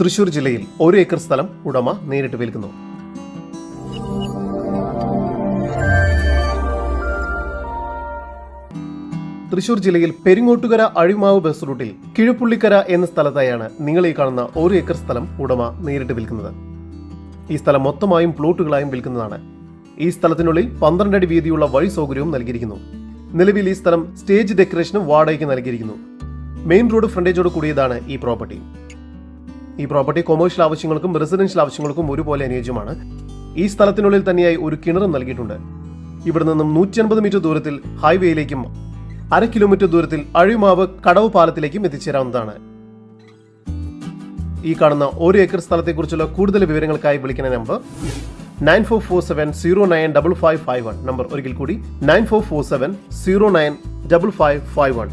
തൃശൂർ ജില്ലയിൽ ഒരു ഏക്കർ സ്ഥലം ഉടമ നേരിട്ട് വിൽക്കുന്നു. തൃശൂർ ജില്ലയിൽ പെരിങ്ങോട്ടുകര അഴിമാവ് ബസ് റൂട്ടിൽ കിഴപ്പുള്ളിക്കര എന്ന സ്ഥലത്തായാണ് നിങ്ങൾ ഈ കാണുന്ന ഒരു ഏക്കർ സ്ഥലം ഉടമ നേരിട്ട് വിൽക്കുന്നത്. ഈ സ്ഥലം മൊത്തമായും പ്ലോട്ടുകളായും വിൽക്കുന്നതാണ്. ഈ സ്ഥലത്തിനുള്ളിൽ പന്ത്രണ്ട് അടി വീതിയുള്ള വഴി സൗകര്യവും നൽകിയിരിക്കുന്നു. നിലവിൽ ഈ സ്ഥലം സ്റ്റേജ് ഡെക്കറേഷനും വാടകയ്ക്ക് നൽകിയിരിക്കുന്നു. മെയിൻ റോഡ് ഫ്രണ്ടേജോട് കൂടിയതാണ് ഈ പ്രോപ്പർട്ടി. ഈ പ്രോപ്പർട്ടി കൊമേഴ്ഷ്യൽ ആവശ്യങ്ങൾക്കും റെസിഡൻഷ്യൽ ആവശ്യങ്ങൾക്കും ഒരുപോലെ അനുയോജ്യമാണ്. ഈ സ്ഥലത്തിനുള്ളിൽ തന്നെയായി ഒരു കിണറും നൽകിയിട്ടുണ്ട്. ഇവിടെ നിന്നും നൂറ്റി അൻപത് മീറ്റർ ദൂരത്തിൽ ഹൈവേയിലേക്കും അര കിലോമീറ്റർ ദൂരത്തിൽ അഴിമാവ് കടവ് പാലത്തിലേക്കും എത്തിച്ചേരാവുന്നതാണ്. ഈ കാണുന്ന ഒരു ഏക്കർ സ്ഥലത്തെക്കുറിച്ചുള്ള കൂടുതൽ വിവരങ്ങൾക്കായി വിളിക്കുന്ന number nine four four seven zero nine double five five one. Number ഒരിക്കൽ കൂടി nine four four seven zero nine double five five one.